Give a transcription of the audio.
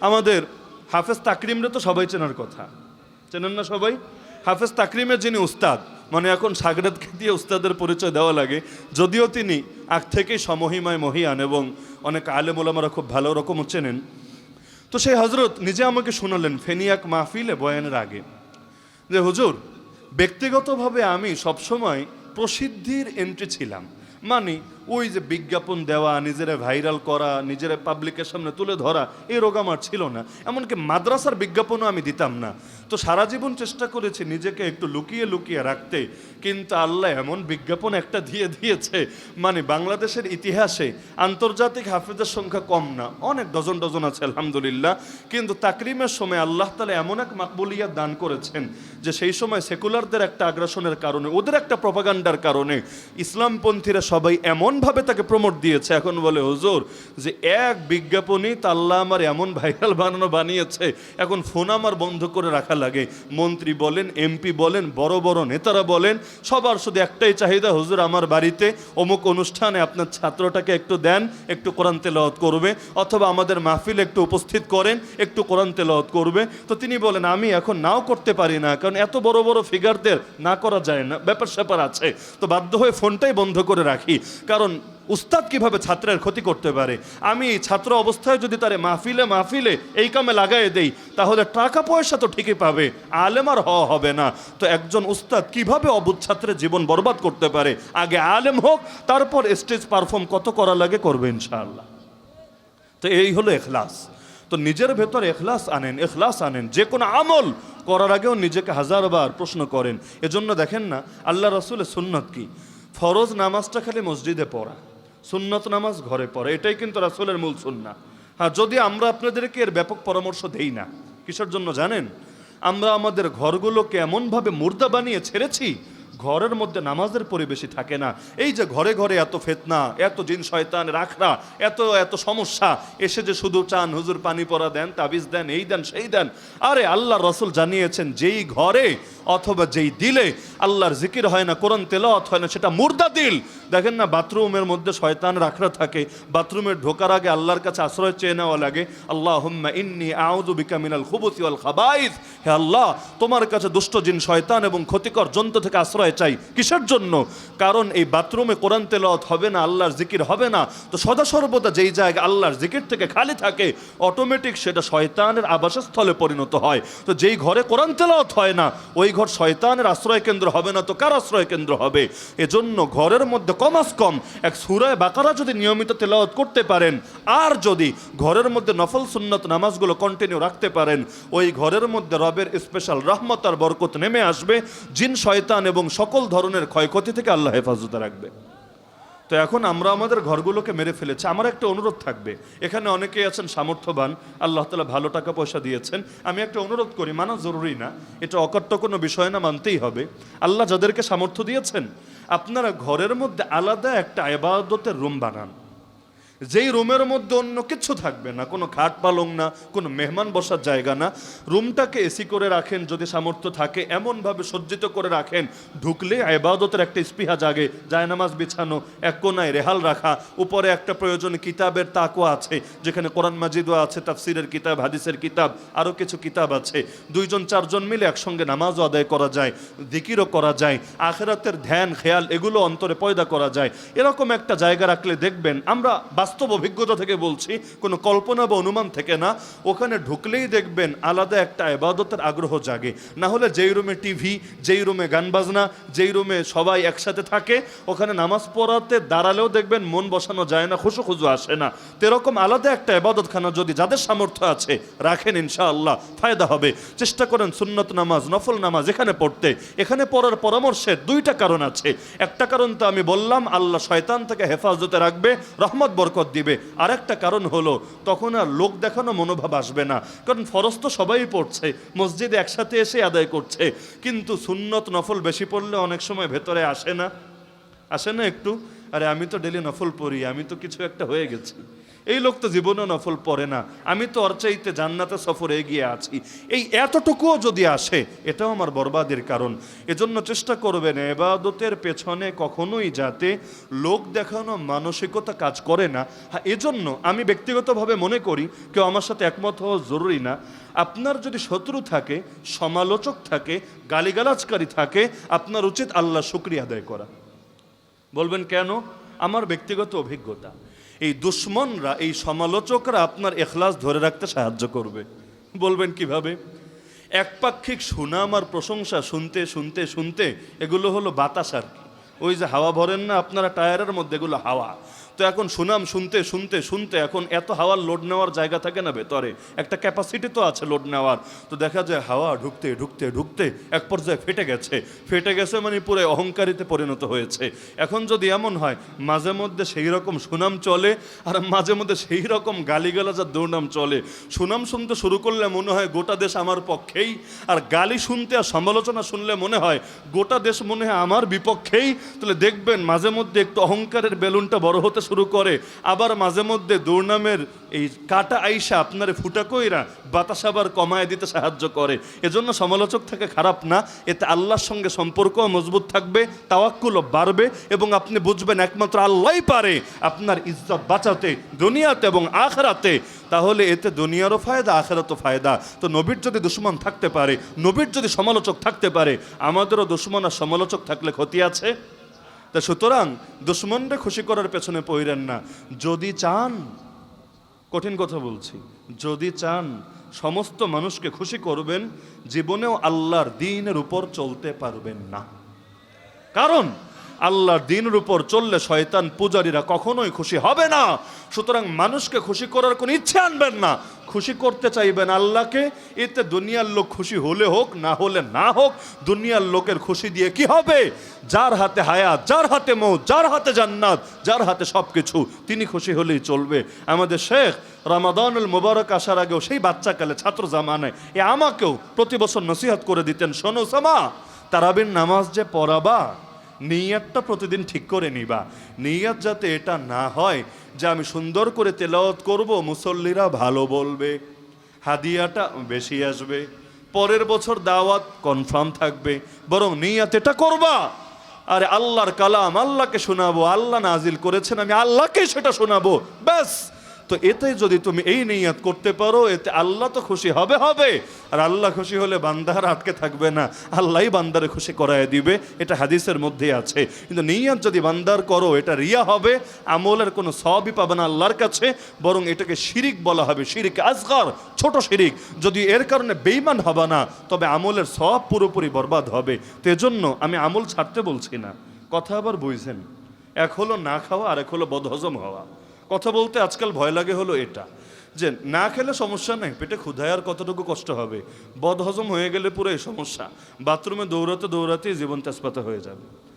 আমাদের হাফেজ তাকরিমরে তো সবাই চেনার কথা। চেনেন না সবাই? হাফেজ তাকরিমের যিনি উস্তাদ মানে এখন সাগরাদকে দিয়ে উস্তাদের পরিচয় দেওয়া লাগে, যদিও তিনি আগ থেকেই সমহিমায় মহিয়ান এবং অনেক আলেম ওলামারা খুব ভালো রকম চেনেন। তো সেই হজরত নিজে আমাকে শোনালেন ফেনিয়াক মাহফিলে বয়ানের আগে যে, হুজুর, ব্যক্তিগতভাবে আমি সবসময় প্রসিদ্ধির এন্ট্রি ছিলাম। মানে ওই যে বিজ্ঞাপন দেওয়া, নিজেরা ভাইরাল করা, নিজেরা পাবলিকের সামনে তুলে ধরা, এই রোগ আমার ছিল না। এমনকি মাদ্রাসার বিজ্ঞাপনও আমি দিতাম না। তো সারা জীবন চেষ্টা করেছি নিজেকে একটু লুকিয়ে লুকিয়ে রাখতে, কিন্তু আল্লাহ এমন বিজ্ঞাপন একটা দিয়ে দিয়েছে মানে বাংলাদেশের ইতিহাসে আন্তর্জাতিক হাফিজের সংখ্যা কম না, অনেক ডজন ডজন আছে, আলহামদুলিল্লাহ। কিন্তু তাকরিমের সময় আল্লাহ তালা এমন এক মাকবুলিয়া দান করেছেন যে সেই সময় সেকুলারদের একটা আগ্রাসনের কারণে, ওদের একটা প্রপাগান্ডার কারণে ইসলামপন্থীরা সবাই এমনভাবে তাকে প্রমোট দিয়েছে। এখন বলে, হুজুর, যে এক বিজ্ঞাপনই তা আল্লাহ আমার এমন ভাইরাল বানানো বানিয়েছে, এখন ফোন আমার বন্ধ করে রাখা লাগে। মন্ত্রী বলেন এমপি বলেন, বড় বড় নেতারা বলেন, সবার শুধু একটাই চাহিদা, হুজুর, আমার বাড়িতে অমুক অনুষ্ঠানে আপনার ছাত্রটাকে একটু দেন, একটু কোরআন তেলাওয়াত করবে, অথবা আমাদের মাহফিল একটু উপস্থিত করেন, একটু কোরআন তেলাওয়াত করবে। তো তিনি বলেন, আমি এখন নাও করতে পারি না, কারণ এত বড় বড় ফিগারদের না করা যায় না ব্যাপার স্যাপার আছে। তো বাধ্য হয়ে ফোনটাই বন্ধ করে রাখি। কারণ উস্তাদ কীভাবে ছাত্রের ক্ষতি করতে পারে? আমি ছাত্র অবস্থায় যদি তারে মাহফিলে মাহফিলে এই কামে লাগাই দেই, তাহলে টাকা পয়সা তো ঠিকই পাবে, আলেম আর হওয়া হবে না। তো একজন উস্তাদ কীভাবে অবুধ ছাত্রের জীবন বরবাদ করতে পারে? আগে আলেম হোক, তারপর স্টেজ পারফর্ম কত করা লাগে করবে ইনশাআল্লাহ। তো এই হলো এখলাস। তো নিজের ভেতর এখলাস আনেন এখলাস আনেন, যে কোনো আমল করার আগেও নিজেকে হাজারবার প্রশ্ন করেন। এজন্য দেখেন না, আল্লাহ রসুলের সুন্নত কি? ফরজ নামাজটা খালি মসজিদে পড়া, সুন্নত নামাজ ঘরে পড়া, এটাই কিন্তু রাসুলের মূল সুন্না হ্যাঁ যদি আমরা আপনাদেরকে এর ব্যাপক পরামর্শ দেই না, কিসের জন্য জানেন? আমরা আমাদের ঘরগুলোকে এমনভাবে মুর্দা বানিয়ে ছেড়েছি ঘরের মধ্যে নামাজের পরিবেশই থাকে না। এই যে ঘরে ঘরে এত ফেতনা, এত জিন শয়তান রাখরা, এত এত সমস্যা, এসে যে শুধু চান, হুজুর পানি পরা দেন, তাবিজ দেন, এই দেন, সেই দেন। আরে আল্লাহ রসুল জানিয়েছেন, যেই ঘরে অথবা যেই দিলে আল্লাহর জিকির হয় না, কোরআন তেলাওয়াত হয় না, সেটা মুর্দা দিল। দেখেন না, বাথরুমের মধ্যে শয়তান রাখরা থাকে বাথরুমের ঢোকার আগে আল্লাহর কাছে আশ্রয় চেয়ে নেওয়া লাগে। আল্লাহ ইন্নি আউযু বিকা মিনাল খুবুসি ওয়াল খাবাইস। হে আল্লাহ, তোমার কাছে দুষ্ট জিন শয়তান এবং ক্ষতিকর জন্তু থেকে আশ্রয় চাই। কিসের জন্য? কারণ এই বাথরুমে কোরআন তেলাওয়াত হবে না, আল্লাহর জিকির হবে না। তো সদা সর্বদা যেই জায়গা আল্লাহর জিকির থেকে খালি থাকে অটোমেটিক সেটা শয়তানের আবাসস্থলে পরিণত হয়। তো যেই ঘরে কোরআন তেলাওয়াত হয় না, ওই ঘর শয়তানের আশ্রয় কেন্দ্র হবে না। তো কার আশ্রয় কেন্দ্র হবে? এজন্য ঘরের মধ্যে কমাস কম এক সুরায় বাকারা যদি নিয়মিত তেলাওয়াত করতে পারেন, আর যদি ঘরের মধ্যে নফল সুন্নত নামাজগুলো কন্টিনিউ রাখতে পারেন, ওই ঘরের মধ্যে রবের স্পেশাল রহমত আর বরকত নেমে আসবে, জিন, শয়তান এবং সকল ধরনের ক্ষয়ক্ষতি থেকে আল্লাহ হেফাজতে রাখবে। তো এখন আমরা আমাদের ঘরগুলোকে মেরে ফেলেছি। আমার একটা অনুরোধ থাকবে। এখানে অনেকেই আছেন সামর্থ্যবান, আল্লাহ তালা ভালো টাকা পয়সা দিয়েছেন। আমি একটা অনুরোধ করি, মানা জরুরি না, এটা অকট্য কোনো বিষয় না, মানতেই হবে। আল্লাহ যাদেরকে সামর্থ্য দিয়েছেন, আপনারা ঘরের মধ্যে আলাদা একটা আবাদতের রুম বানান। যেই রুমের মধ্যে অন্য কিছু থাকবে না, কোনো খাট পালং না, কোনো মেহমান বসার জায়গা না, রুমটাকে এসি করে রাখেন, যদি সামর্থ্য থাকে, এমনভাবে সজ্জিত করে রাখেন, ঢুকলে আবাদতের একটা স্পৃহা জাগে, জায়নামাজ বিছানো, এক কোনায় রেহাল রাখা, উপরে একটা প্রয়োজন কিতাবের তাকও আছে, যেখানে কোরআন মাজিদও আছে, তাফসিরের কিতাব, হাদিসের কিতাব, আরও কিছু কিতাব আছে। দুইজন, চারজন মিলে একসঙ্গে নামাজও আদায় করা যায় দিকিরও করা যায়, আখেরাতের ধ্যান, খেয়াল, এগুলো অন্তরে পয়দা করা যায়। এরকম একটা জায়গা রাখলে দেখবেন, আমরা বাস্তব অভিজ্ঞতা থেকে বলছি, কোনো কল্পনা বা অনুমান থেকে না। ওখানে ঢুকলেই দেখবেন আলাদা একটা আবাদতের আগ্রহ জাগে। না হলে যেই রুমে টিভি, যেই রুমে গান বাজনা, যেই রুমে সবাই একসাথে থাকে, ওখানে নামাজ পড়াতে দাঁড়ালেও দেখবেন মন বসানো যায় না, খুশু খুজু আসে না। তো এরকম আলাদা একটা আবাদতখানা যদি যাদের সামর্থ্য আছে, রাখেন ইনশাআল্লাহ, ফায়দা হবে। চেষ্টা করেন সুন্নত নামাজ, নফল নামাজ এখানে পড়তে। এখানে পড়ার পরামর্শের দুইটা কারণ আছে। একটা কারণ তো আমি বললাম, আল্লাহ শয়তান থেকে হেফাজতে রাখবে, রহমত বরকত দিবে। আর একটা কারণ হলো, তখন আর লোক দেখানো মনোভাব আসবে না। কারণ ফরজ তো সবাই পড়ছে, মসজিদে একসাথে এসে আদায় করছে। কিন্তু সুন্নত নফল বেশি পড়লে অনেক সময় ভেতরে আসে না। আসে না একটু? আরে আমি তো ডেলি নফল পড়ি, আমি তো কিছু একটা হয়ে গেছি। এই লোক তো জীবনে নফল পড়ে না। আমি তো ওর চাইতে জান্নাতে সফরে এগিয়ে আছি। এই এতটুকুও যদি আসে, এটাও আমার বরবাদের কারণ। এজন্য চেষ্টা করবেন এবাদতের পেছনে কখনোই যাতে লোক দেখানো মানসিকতা কাজ করে না। হ্যাঁ এজন্য আমি ব্যক্তিগতভাবে মনে করি, কেউ আমার সাথে একমত হওয়া জরুরি না। আপনার যদি শত্রু থাকে, সমালোচক থাকে, গালিগালাজকারী থাকে, আপনার উচিত আল্লাহ শুক্রিয়া আদায় করা। বলবেন কেন? আমার ব্যক্তিগত অভিজ্ঞতা। এই দুশ্মনরা, এই সমালোচকরা আপনার এখলাস ধরে রাখতে সাহায্য করবে। বলবেন কীভাবে? একপাক্ষিক সুনাম আর প্রশংসা শুনতে শুনতে শুনতে এগুলো হলো বাতাস আর কি। ওই যে হাওয়া ভরেন না, আপনারা টায়ারের মধ্যে এগুলো হাওয়া। তো এখন সুনাম শুনতে শুনতে শুনতে এখন এত হাওয়ার লোড নেওয়ার জায়গা থাকে না ভেতরে। একটা ক্যাপাসিটি তো আছে লোড নেওয়ার। তো দেখা যায় হাওয়া ঢুকতে ঢুকতে ঢুকতে এক পর্যায়ে ফেটে গেছে। ফেটে গেছে মানে পুরো অহংকারিতে পরিণত হয়েছে। এখন যদি এমন হয়, মাঝে মধ্যে সেই রকম সুনাম চলে আর মাঝে মধ্যে সেই রকম গালিগালাজার দুর্নাম চলে। সুনাম শুনতে শুরু করলে মনে হয় গোটা দেশ আমার পক্ষেই আর গালি শুনতে আর সমালোচনা শুনলে মনে হয় গোটা দেশ মনে হয় আমার বিপক্ষেই। তাহলে দেখবেন মাঝে মধ্যে একটু অহংকারের বেলুনটা বড় হতে শুরু করে। আবার মাঝে মধ্যে দুর্নামের এই কাটা আইসা আপনার ফুটা কইরা বাতাস আবার কমায় দিতে সাহায্য করে। এজন্য সমালোচক থেকে, খারাপ না। এতে আল্লাহর সঙ্গে সম্পর্ক মজবুত থাকবে, তাওয়াক্কুলও বাড়বে এবং আপনি বুঝবেন একমাত্র আল্লাহই পারে আপনার ইজ্জত বাঁচাতে, দুনিয়াতে এবং আখরাতে। তাহলে এতে দুনিয়ারও ফায়দা, আখেরাতও ফায়দা। তো নবীর যদি দুশ্মন থাকতে পারে, নবীর যদি সমালোচক থাকতে পারে, আমাদেরও দুশ্মন আর সমালোচক থাকলে ক্ষতি আছে? তা সুতরাং দুশ্মনরে খুশি করার পেছনে পইরেন না। যদি চান, কঠিন কথা বলছি, যদি চান সমস্ত মানুষকে খুশি করবেন, জীবনেও আল্লাহর দিনের উপর চলতে পারবেন না। কারণ আল্লাহর দিনের উপর চললে শয়তান পূজারীরা কখনোই খুশি হবে না। সুতরাং মানুষকে খুশি করার কোনো ইচ্ছে আনবেন না। খুশি করতে চাইবেন আল্লাহকে, এতে দুনিয়ার লোক খুশি হলে হোক, না হলে না হোক, দুনিয়ার লোকের খুশি দিয়ে কি হবে? যার হাতে হায়াত, যার হাতে মৌ যার হাতে জান্নাত, যার হাতে সব কিছু তিনি খুশি হলেই চলবে। আমাদের শেখ রামাদানুল মুবারক আসার আগেও সেই বাচ্চাকালে ছাত্র জামানায় এ আমাকেও প্রতি বছর নসিহত করে দিতেন, শোনো সামা, তারাবির নামাজ যে পড়াবা নিয়াতটা প্রতিদিন ঠিক করে নিবা। নিয়াত যাতে এটা না হয় যে আমি সুন্দর করে তেলাওয়াত করব, মুসল্লিরা ভালো বলবে, হাদিয়াটা বেশি আসবে, পরের বছর দাওয়াত কনফার্ম থাকবে, বরং নিয়াত এটা করবা। আরে আল্লাহর কালাম, আল্লাহকে শোনাবো, আল্লাহ নাজিল করেছেন, আমি আল্লাহকে সেটা শোনাবো, ব্যাস। তো এতে যদি তুমি এই নিয়াত করতে পারো, এতে আল্লাহ তো খুশি হবে হবে। আর আল্লাহ খুশি হলে বান্দার আটকে থাকবে না। আল্লাহই বান্দারে খুশি করায় দিবে, এটা হাদিসের মধ্যে আছে। কিন্তু নিয়াত যদি বান্দার করো, এটা রিয়া হবে, আমলের কোনো সবই পাবে না আল্লাহর কাছে, বরং এটাকে শিরিক বলা হবে। শিরিক আজগর ছোট শিরিক। যদি এর কারণে বেইমান হবে না, তবে আমলের সব পুরোপুরি বরবাদ হবে। তো এজন্য আমি আমল ছাড়তে বলছি না। কথা আবার বুঝছেন এক হলো না খাওয়া আর এক হলো বদহজম হওয়া। কথা বলতে আজকাল ভয় লাগে হলো এটা, যে না খেলে সমস্যা নেই, পেটে ক্ষুধায় আর কতটুকু কষ্ট হবে? বদহজম হয়ে গেলে পুরো এই সমস্যা। বাথরুমে দৌড়াতে দৌড়াতেই জীবন তেজপাতা হয়ে যাবে।